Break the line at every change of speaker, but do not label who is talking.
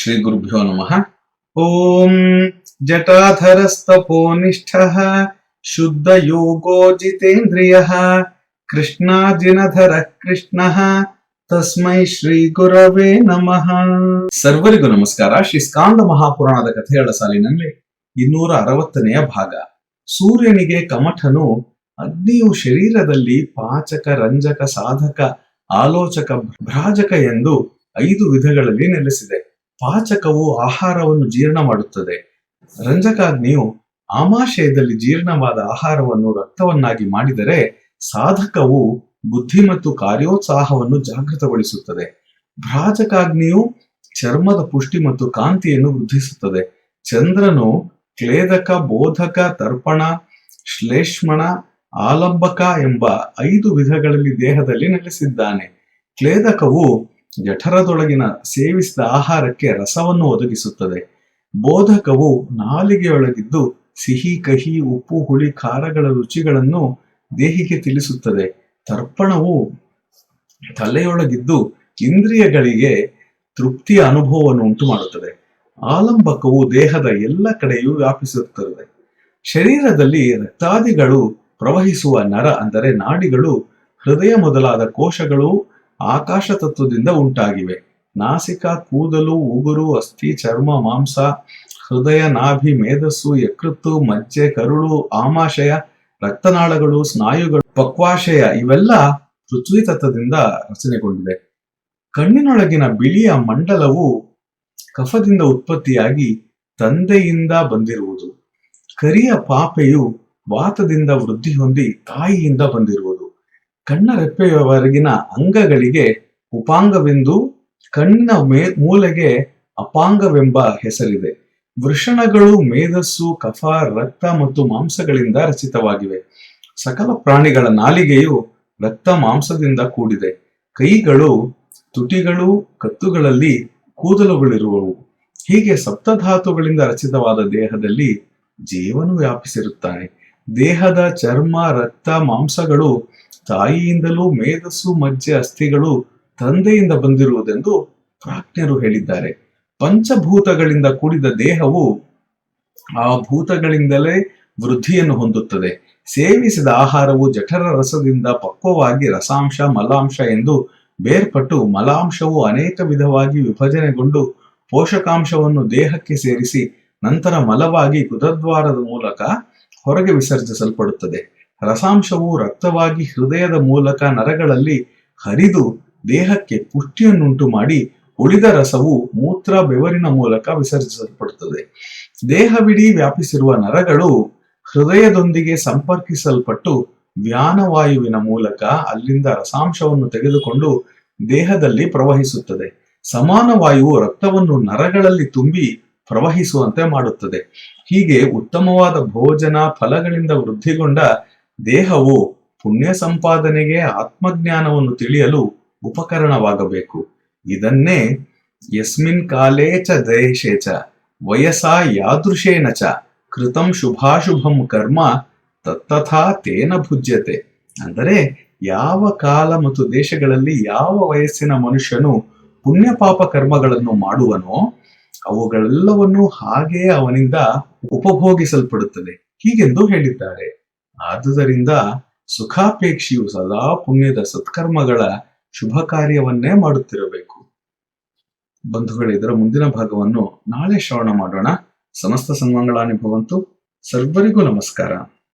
ಶ್ರೀ ಗುರುಭ್ಯೋ ನಮಃ ಓಂ ಜಟಾಧರಸ್ತಪೋನಿಷ್ಠ ಶುದ್ಧ ಯೋಗೋ ಜಿತೇಂದ್ರಿಯ ಕೃಷ್ಣಾಜಿನಧರ ಕೃಷ್ಣ ತಸ್ಮೈ ಶ್ರೀ ಗುರವೇ ನಮಃ ಸರ್ವರಿಗೂ ನಮಸ್ಕಾರ. ಶ್ರೀ ಸ್ಕಾಂದ ಮಹಾಪುರಾಣದ ಕಥೆಗಳ ಸಾಲಿನಲ್ಲಿ ಇನ್ನೂರ ಅರವತ್ತನೆಯ ಭಾಗ. ಸೂರ್ಯನಿಗೆ ಕಮಠನು ಅಗ್ನಿಯು ಶರೀರದಲ್ಲಿ ಪಾಚಕ ರಂಜಕ ಸಾಧಕ ಆಲೋಚಕ ಭ್ರಾಜಕ ಎಂದು ಐದು ವಿಧಗಳಲ್ಲಿ ನೆಲೆಸಿದೆ. ಪಾಚಕವು ಆಹಾರವನ್ನು ಜೀರ್ಣ ಮಾಡುತ್ತದೆ. ರಂಜಕಾಗ್ನಿಯು ಆಮಾಶಯದಲ್ಲಿ ಜೀರ್ಣವಾದ ಆಹಾರವನ್ನು ರಕ್ತವನ್ನಾಗಿ ಮಾಡಿದರೆ ಸಾಧಕವು ಬುದ್ಧಿ ಮತ್ತು ಕಾರ್ಯೋತ್ಸಾಹವನ್ನು ಜಾಗೃತಗೊಳಿಸುತ್ತದೆ. ಭ್ರಾಜಕಾಗ್ನಿಯು ಚರ್ಮದ ಪುಷ್ಟಿ ಮತ್ತು ಕಾಂತಿಯನ್ನು ವೃದ್ಧಿಸುತ್ತದೆ. ಚಂದ್ರನು ಕ್ಲೇದಕ, ಬೋಧಕ, ತರ್ಪಣ, ಶ್ಲೇಷ್ಮಣ, ಆಲಂಬಕ ಎಂಬ ಐದು ವಿಧಗಳಲ್ಲಿ ದೇಹದಲ್ಲಿ ನೆಲೆಸಿದ್ದಾನೆ. ಕ್ಲೇದಕವು ಜಠರದೊಳಗಿನ ಸೇವಿಸಿದ ಆಹಾರಕ್ಕೆ ರಸವನ್ನು ಒದಗಿಸುತ್ತದೆ. ಬೋಧಕವು ನಾಲಿಗೆಯೊಳಗಿದ್ದು ಸಿಹಿ, ಕಹಿ, ಉಪ್ಪು, ಹುಳಿ, ಖಾರಗಳ ರುಚಿಗಳನ್ನು ದೇಹಿಗೆ ತಿಳಿಸುತ್ತದೆ. ತರ್ಪಣವು ತಲೆಯೊಳಗಿದ್ದು ಇಂದ್ರಿಯಗಳಿಗೆ ತೃಪ್ತಿಯ ಅನುಭವವನ್ನು ಉಂಟು ಮಾಡುತ್ತದೆ ಆಲಂಬಕವು ದೇಹದ ಎಲ್ಲ ಕಡೆಯೂ ವ್ಯಾಪಿಸುತ್ತದೆ. ಶರೀರದಲ್ಲಿ ರಕ್ತಾದಿಗಳು ಪ್ರವಹಿಸುವ ನರ ಅಂದರೆ ನಾಡಿಗಳು, ಹೃದಯ ಮೊದಲಾದ ಕೋಶಗಳು ಆಕಾಶ ತತ್ವದಿಂದ ಉಂಟಾಗಿವೆ. ನಾಸಿಕ, ಕೂದಲು, ಉಗುರು, ಅಸ್ಥಿ, ಚರ್ಮ, ಮಾಂಸ, ಹೃದಯ, ನಾಭಿ ಮೇಧಸ್ಸು ಯಕೃತ್ತು, ಮಜ್ಜೆ, ಕರುಳು, ಆಮಾಶಯ, ರಕ್ತನಾಳಗಳು, ಸ್ನಾಯುಗಳು, ಪಕ್ವಾಶಯ ಇವೆಲ್ಲ ಪೃಥ್ವಿ ತತ್ವದಿಂದ ರಚನೆಗೊಂಡಿದೆ ಕಣ್ಣಿನೊಳಗಿನ ಬಿಳಿಯ ಮಂಡಲವು ಕಫದಿಂದ ಉತ್ಪತ್ತಿಯಾಗಿ ತಂದೆಯಿಂದ ಬಂದಿರುವುದು. ಕರಿಯ ಪಾಪೆಯು ವಾತದಿಂದ ವೃದ್ಧಿ ಹೊಂದಿ ತಾಯಿಯಿಂದ ಬಂದಿರುವುದು. ಕಣ್ಣ ರೆಪ್ಪೆಯವರೆಗಿನ ಅಂಗಗಳಿಗೆ ಉಪಾಂಗವೆಂದು ಕಣ್ಣಿನ ಮೇ, ಮೂಲೆಗೆ ಅಪಾಂಗವೆಂಬ ಹೆಸರಿದೆ. ವೃಷಣಗಳು ಮೇಧಸ್ಸು, ಕಫ, ರಕ್ತ ಮತ್ತು ಮಾಂಸಗಳಿಂದ ರಚಿತವಾಗಿವೆ. ಸಕಲ ಪ್ರಾಣಿಗಳ ನಾಲಿಗೆಯು ರಕ್ತ ಮಾಂಸದಿಂದ ಕೂಡಿದೆ. ಕೈಗಳು, ತುಟಿಗಳು, ಕತ್ತುಗಳಲ್ಲಿ ಕೂದಲುಗಳಿರುವವು. ಹೀಗೆ ಸಪ್ತಧಾತುಗಳಿಂದ ರಚಿತವಾದ ದೇಹದಲ್ಲಿ ಜೀವನು ವ್ಯಾಪಿಸಿರುತ್ತಾನೆ. ದೇಹದ ಚರ್ಮ, ರಕ್ತ, ಮಾಂಸಗಳು ತಾಯಿಯಿಂದಲೂ ಮೇಧಸ್ಸು ಮಜ್ಜೆ ಅಸ್ಥಿಗಳು ತಂದೆಯಿಂದ ಬಂದಿರುವುದೆಂದು ಪ್ರಾಜ್ಞರು ಹೇಳಿದ್ದಾರೆ. ಪಂಚಭೂತಗಳಿಂದ ಕೂಡಿದ ದೇಹವು ಆ ಭೂತಗಳಿಂದಲೇ ವೃದ್ಧಿಯನ್ನು ಹೊಂದುತ್ತದೆ. ಸೇವಿಸಿದ ಆಹಾರವು ಜಠರ ರಸದಿಂದ ಪಕ್ವವಾಗಿ ರಸಾಂಶ, ಮಲಾಂಶ ಎಂದು ಬೇರ್ಪಟ್ಟು ಮಲಾಂಶವು ಅನೇಕ ವಿಧವಾಗಿ ವಿಭಜನೆಗೊಂಡು ಪೋಷಕಾಂಶವನ್ನು ದೇಹಕ್ಕೆ ಸೇರಿಸಿ ನಂತರ ಮಲವಾಗಿ ಗುದದ್ವಾರದ ಮೂಲಕ ಹೊರಗೆ ವಿಸರ್ಜಿಸಲ್ಪಡುತ್ತದೆ. ರಸಾಂಶವು ರಕ್ತವಾಗಿ ಹೃದಯದ ಮೂಲಕ ನರಗಳಲ್ಲಿ ಹರಿದು ದೇಹಕ್ಕೆ ಪುಷ್ಟಿಯನ್ನುಂಟು ಮಾಡಿ ಉಳಿದ ರಸವು ಮೂತ್ರ ಬೆವರಿನ ಮೂಲಕ ವಿಸರ್ಜಿಸಲ್ಪಡುತ್ತದೆ. ದೇಹವಿಡೀ ವ್ಯಾಪಿಸಿರುವ ನರಗಳು ಹೃದಯದೊಂದಿಗೆ ಸಂಪರ್ಕಿಸಲ್ಪಟ್ಟು ವ್ಯಾನವಾಯುವಿನ ಮೂಲಕ ಅಲ್ಲಿಂದ ರಸಾಂಶವನ್ನು ತೆಗೆದುಕೊಂಡು ದೇಹದಲ್ಲಿ ಪ್ರವಹಿಸುತ್ತದೆ. ಸಮಾನ ವಾಯುವು ರಕ್ತವನ್ನು ನರಗಳಲ್ಲಿ ತುಂಬಿ ಪ್ರವಹಿಸುವಂತೆ ಮಾಡುತ್ತದೆ. ಹೀಗೆ ಉತ್ತಮವಾದ ಭೋಜನ ಫಲಗಳಿಂದ ವೃದ್ಧಿಗೊಂಡ ದೇಹವು ಪುಣ್ಯ ಸಂಪಾದನೆಗೆ ಆತ್ಮಜ್ಞಾನವನ್ನು ತಿಳಿಯಲು ಉಪಕರಣವಾಗಬೇಕು. ಇದನ್ನೇ ಯಸ್ಮಿನ್ ಕಾಲೇ ಚ ದೇಶೇ ಚ, ವಯಸ್ಸಾ ಯಾದೃಶೇನ ಚ, ಕೃತಂ ಶುಭಾಶುಭಂ ಕರ್ಮ ತತ್ತಥಾ ತೇನ ಭುಜ್ಯತೆ. ಅಂದರೆ ಯಾವ ಕಾಲ ಮತ್ತು ದೇಶಗಳಲ್ಲಿ ಯಾವ ವಯಸ್ಸಿನ ಮನುಷ್ಯನು ಪುಣ್ಯ ಪಾಪ ಕರ್ಮಗಳನ್ನು ಮಾಡುವನೋ, ಅವುಗಳೆಲ್ಲವನ್ನೂ ಹಾಗೆಯೇ ಅವನಿಂದ ಉಪಭೋಗಿಸಲ್ಪಡುತ್ತದೆ. ಹೀಗೆಂದು ಹೇಳಿದ್ದಾರೆ. ಆದುದರಿಂದ ಸುಖಾಪೇಕ್ಷಿಯು ಸದಾ ಪುಣ್ಯದ ಸತ್ಕರ್ಮಗಳ ಶುಭ ಕಾರ್ಯವನ್ನೇ ಮಾಡುತ್ತಿರಬೇಕು. ಬಂಧುಗಳೇ, ಇದರ ಮುಂದಿನ ಭಾಗವನ್ನು ನಾಳೆ ಶ್ರವಣ ಮಾಡೋಣ. ಸಮಸ್ತ ಸನ್ಮಂಗಳ ಅನುಭವಂತು ಸರ್ವರಿಗೂ ನಮಸ್ಕಾರ.